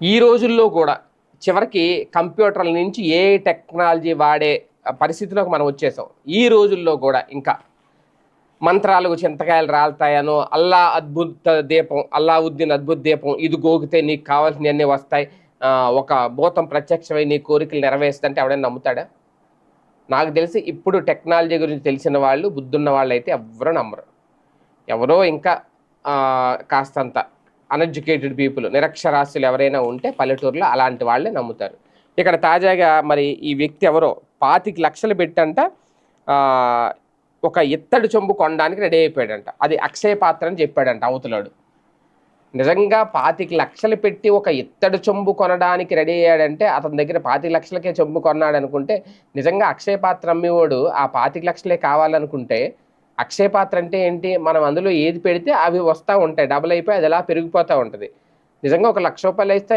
ఈ రోజుల్లో కూడా చివరికి కంప్యూటర్ల నుంచి ఏ టెక్నాలజీ వాడే పరిస్థితిలోకి మనం వచ్చేసాం. ఈ రోజుల్లో కూడా ఇంకా మంత్రాలకు చింతకాయలు రాలుతాయనో అల్లా అద్భుత దీపం అల్లావుద్దీన్ అద్భుత దీపం ఇది గోగితే నీకు కావాల్సినవన్నీ వస్తాయి. ఒక భూతం ప్రత్యక్షమై నీ కోరికలు నెరవేరుస్తుంటే ఎవడైనా నమ్ముతాడా? నాకు తెలిసి ఇప్పుడు టెక్నాలజీ గురించి తెలిసిన వాళ్ళు బుద్ధున్న వాళ్ళు అయితే ఎవరు నమ్మరు. ఎవరో ఇంకా కాస్తంత అన్ఎడ్యుకేటెడ్ పీపుల్ నిరక్షరాస్యులు ఎవరైనా ఉంటే పల్లెటూరులో అలాంటి వాళ్ళే నమ్ముతారు. ఇక్కడ తాజాగా మరి ఈ వ్యక్తి ఎవరో పాతికి లక్షలు పెట్టంట ఒక ఇత్తడి చెంబు కొనడానికి రెడీ అయిపోయాడంట. అది అక్షయ పాత్ర అని చెప్పాడంట అవతలాడు. నిజంగా పాతిక లక్షలు పెట్టి ఒక ఇత్తడి చెంబు కొనడానికి రెడీ అయ్యాడంటే అతని దగ్గర పాతిక లక్షలకే చెంబు కొన్నాడు అనుకుంటే నిజంగా అక్షయ పాత్ర అమ్మేవాడు ఆ పాతిక లక్షలే కావాలనుకుంటే అక్షయ పాత్ర అంటే ఏంటి? మనం అందులో ఏది పెడితే అవి వస్తూ ఉంటాయి. డబుల్ అయిపోయి అది ఎలా పెరిగిపోతూ ఉంటుంది. నిజంగా ఒక లక్ష రూపాయలు వేస్తే